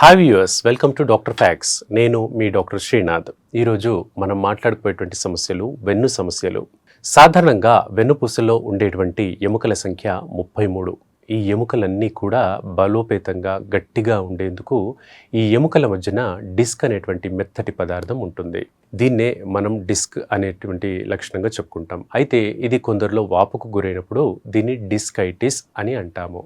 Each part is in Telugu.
Hi viewers welcome to doctor facts నేను మీ డాక్టర్ శ్రీనాథ్ ఈరోజు మనం మాట్లాడుకునేటువంటి సమస్యలు వెన్ను సమస్యలు. సాధారణంగా వెన్నుపూసలో ఉండేటువంటి ఎముకల సంఖ్య ముప్పై మూడు. ఈ ఎముకలన్నీ కూడా బలోపేతంగా గట్టిగా ఉండేందుకు ఈ ఎముకల మధ్యన డిస్క్ అనేటువంటి మెత్తటి పదార్థం ఉంటుంది. దీన్నే మనం డిస్క్ అనేటువంటి లక్షణంగా చెప్పుకుంటాం. అయితే ఇది కొందరిలో వాపుకు గురైనప్పుడు దీన్ని డిస్కైటిస్ అని అంటాము.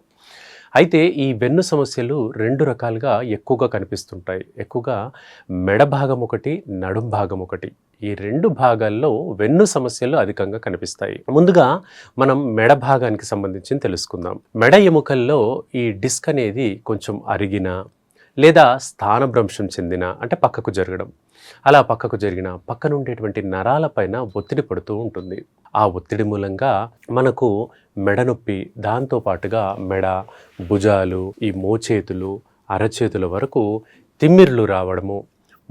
అయితే ఈ వెన్ను సమస్యలు రెండు రకాలుగా ఎక్కువగా కనిపిస్తుంటాయి. ఎక్కువగా మెడ భాగం ఒకటి నడుం భాగం ఒకటి. ఈ రెండు భాగాల్లో వెన్ను సమస్యలు అధికంగా కనిపిస్తాయి. ముందుగా మనం మెడ భాగానికి సంబంధించి తెలుసుకుందాం. మెడ ఎముకల్లో ఈ డిస్క్ అనేది కొంచెం అరిగిన లేదా స్థానభ్రంశం చెందిన అంటే పక్కకు జరగడం. అలా పక్కకు జరిగిన పక్కన ఉండేటువంటి నరాలపైన ఒత్తిడి పడుతూ ఉంటుంది. ఆ ఒత్తిడి మూలంగా మనకు మెడ నొప్పి దాంతో పాటుగా మెడ భుజాలు ఈ మోచేతులు అరచేతుల వరకు తిమ్మిర్లు రావడము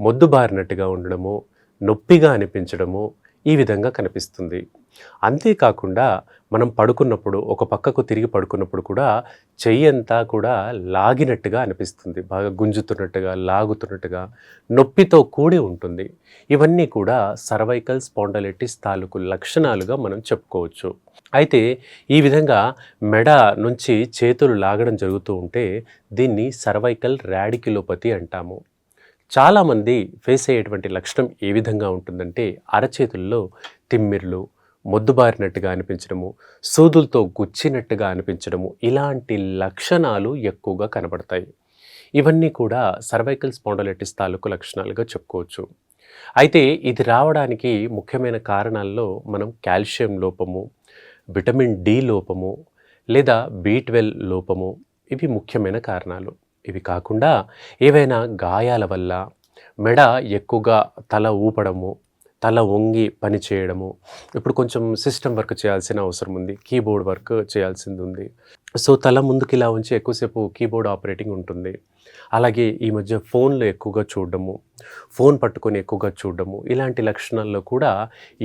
మొద్దుబారినట్టుగా ఉండడము నొప్పిగా అనిపించడము ఈ విధంగా కనిపిస్తుంది. అంతేకాకుండా మనం పడుకున్నప్పుడు ఒక పక్కకు తిరిగి పడుకున్నప్పుడు కూడా చెయ్యి అంతా కూడా లాగినట్టుగా అనిపిస్తుంది. బాగా గుంజుతున్నట్టుగా లాగుతున్నట్టుగా నొప్పితో కూడి ఉంటుంది. ఇవన్నీ కూడా సర్వైకల్ స్పాండలైటిస్ తాలూకు లక్షణాలుగా మనం చెప్పుకోవచ్చు. అయితే ఈ విధంగా మెడ నుంచి చేతులు లాగడం జరుగుతూ ఉంటే దీన్ని సర్వైకల్ ర్యాడిక్యులోపతి అంటాము. చాలామంది ఫేస్ అయ్యేటువంటి లక్షణం ఏ విధంగా ఉంటుందంటే అరచేతుల్లో తిమ్మిర్లు మొద్దుబారినట్టుగా అనిపించడము సూదులతో గుచ్చినట్టుగా అనిపించడము ఇలాంటి లక్షణాలు ఎక్కువగా కనబడతాయి. ఇవన్నీ కూడా సర్వైకల్ స్పాండలైటిస్ తాలూకు లక్షణాలుగా చెప్పుకోవచ్చు. అయితే ఇది రావడానికి ముఖ్యమైన కారణాల్లో మనం కాల్షియం లోపము విటమిన్ డి లోపము లేదా బి ట్వెల్వ్ లోపము ఇవి ముఖ్యమైన కారణాలు. ఇవి కాకుండా ఏవైనా గాయాల వల్ల మెడ ఎక్కువగా తల ఊపడము తల వంగి పని చేయడము. ఇప్పుడు కొంచెం సిస్టమ్ వర్క్ చేయాల్సిన అవసరం ఉంది. కీబోర్డ్ వర్క్ చేయాల్సింది ఉంది. సో తల ముందుకు ఇలా ఉంచి ఎక్కువసేపు కీబోర్డ్ ఆపరేటింగ్ ఉంటుంది. అలాగే ఈ మధ్య ఫోన్లు ఎక్కువగా చూడడము ఫోన్ పట్టుకొని ఎక్కువగా చూడడము ఇలాంటి లక్షణాల్లో కూడా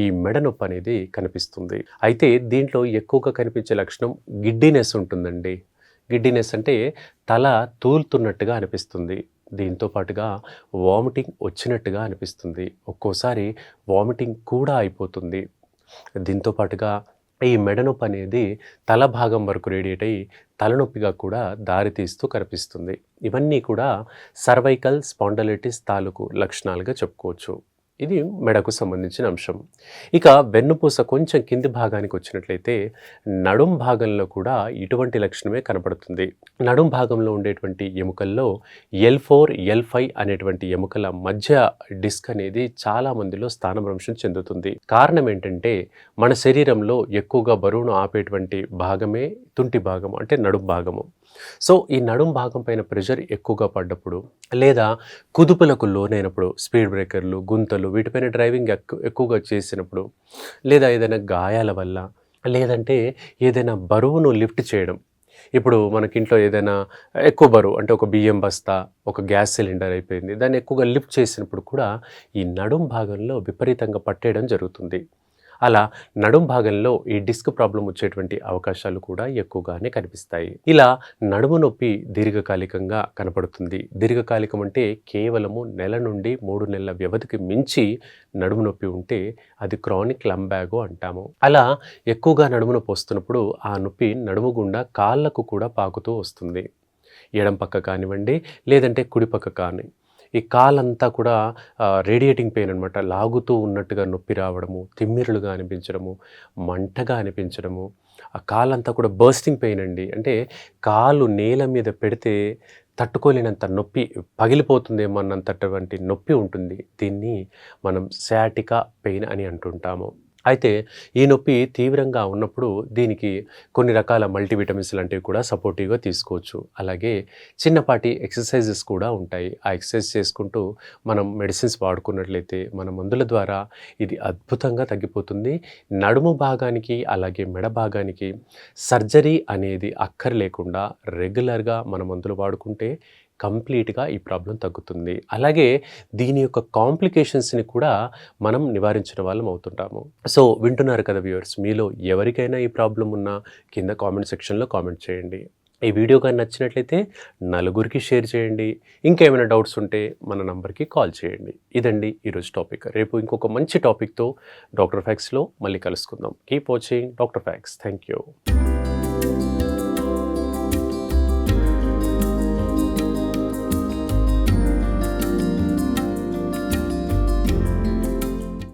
ఈ మెడ నొప్పి అనేది కనిపిస్తుంది. అయితే దీంట్లో ఎక్కువగా కనిపించే లక్షణం గిడ్డినెస్ ఉంటుందండి. గిడ్డినెస్ అంటే తల తూలుతున్నట్టుగా అనిపిస్తుంది. దీంతో పాటుగా వామిటింగ్ వచ్చినట్టుగా అనిపిస్తుంది. ఒక్కోసారి వామిటింగ్ కూడా అయిపోతుంది. దీంతో పాటుగా ఈ మెడనొప్పి అనేది తల భాగం వరకు రేడియేట్ అయ్యి తలనొప్పిగా కూడా దారితీస్తూ కనిపిస్తుంది. ఇవన్నీ కూడా సర్వైకల్ స్పాండలైటిస్ తాలూకు లక్షణాలుగా చెప్పుకోవచ్చు. ఇది మెడకు సంబంధించిన అంశం. ఇక వెన్నుపూస కొంచెం కింది భాగానికి వచ్చినట్లయితే నడుం భాగంలో కూడా ఇటువంటి లక్షణమే కనపడుతుంది. నడుం భాగంలో ఉండేటువంటి ఎముకల్లో ఎల్ ఫోర్ ఎల్ ఫైవ్ అనేటువంటి ఎముకల మధ్య డిస్క్ అనేది చాలా మందిలో స్థానభ్రంశం చెందుతుంది. కారణం ఏంటంటే మన శరీరంలో ఎక్కువగా బరువును ఆపేటువంటి భాగమే తుంటి భాగం అంటే నడుం భాగము. సో ఈ నడుం భాగం పైన ప్రెషర్ ఎక్కువగా పడ్డప్పుడు లేదా కుదుపులకు లోనైనప్పుడు స్పీడ్ బ్రేకర్లు గుంతలు వీటిపైన డ్రైవింగ్ ఎక్కు ఎక్కువగా చేసినప్పుడు లేదా ఏదైనా గాయాల వల్ల లేదంటే ఏదైనా బరువును లిఫ్ట్ చేయడం. ఇప్పుడు మనకింట్లో ఏదైనా ఎక్కువ బరువు అంటే ఒక బియ్యం బస్తా ఒక గ్యాస్ సిలిండర్ అయిపోయింది. దాన్ని ఎక్కువగా లిఫ్ట్ చేసినప్పుడు కూడా ఈ నడుం భాగంలో విపరీతంగా పట్టేయడం జరుగుతుంది. అలా నడుం భాగంలో ఈ డిస్క్ ప్రాబ్లం వచ్చేటువంటి అవకాశాలు కూడా ఎక్కువగానే కనిపిస్తాయి. ఇలా నడుము నొప్పి దీర్ఘకాలికంగా కనపడుతుంది. దీర్ఘకాలికం అంటే కేవలము నెల నుండి మూడు నెలల వ్యవధికి మించి నడుము నొప్పి ఉంటే అది క్రానిక్ లంబాగో అంటాము. అలా ఎక్కువగా నడుము నొప్పి వస్తున్నప్పుడు ఆ నొప్పి నడుము గుండా కాళ్ళకు కూడా పాకుతూ వస్తుంది. ఎడం పక్క కానివ్వండి లేదంటే కుడి పక్క కానీ. ఈ కాలంతా కూడా రేడియేటింగ్ పెయిన్ అనమాట లాగుతూ ఉన్నట్టుగా నొప్పి రావడము తిమ్మిరులుగా అనిపించడము మంటగా అనిపించడము ఆ కాలంతా కూడా బర్స్టింగ్ పెయిన్ అండి. అంటే కాలు నేల మీద పెడితే తట్టుకోలేనంత నొప్పి పగిలిపోతుందేమో అన్నంతటువంటి నొప్పి ఉంటుంది. దీన్ని మనం శాటికా పెయిన్ అని అంటుంటాము. అయితే ఈ నొప్పి తీవ్రంగా ఉన్నప్పుడు దీనికి కొన్ని రకాల మల్టీవిటమిన్స్ లాంటివి కూడా సపోర్టివ్గా తీసుకోవచ్చు. అలాగే చిన్నపాటి ఎక్సర్సైజెస్ కూడా ఉంటాయి. ఆ ఎక్సర్సైజ్ చేసుకుంటూ మనం మెడిసిన్స్ వాడుకున్నట్లయితే మన మందుల ద్వారా ఇది అద్భుతంగా తగ్గిపోతుంది. నడుము భాగానికి అలాగే మెడ భాగానికి సర్జరీ అనేది అక్కర్లేకుండా రెగ్యులర్గా మన మందులు వాడుకుంటే కంప్లీట్గా ఈ ప్రాబ్లం తగ్గుతుంది. అలాగే దీని యొక్క కాంప్లికేషన్స్ని కూడా మనం నివారించిన వాళ్ళం అవుతుంటాము. సో వింటున్నారు కదా వ్యూవర్స్ మీలో ఎవరికైనా ఈ ప్రాబ్లం ఉన్నా కింద కామెంట్ సెక్షన్లో కామెంట్ చేయండి. ఈ వీడియో కానీ నచ్చినట్లయితే నలుగురికి షేర్ చేయండి. ఇంకేమైనా డౌట్స్ ఉంటే మన నంబర్కి కాల్ చేయండి. ఇదండి ఈరోజు టాపిక్. రేపు ఇంకొక మంచి టాపిక్తో డాక్టర్ ఫ్యాక్స్లో మళ్ళీ కలుసుకుందాం. Keep watching doctor facts. Thank you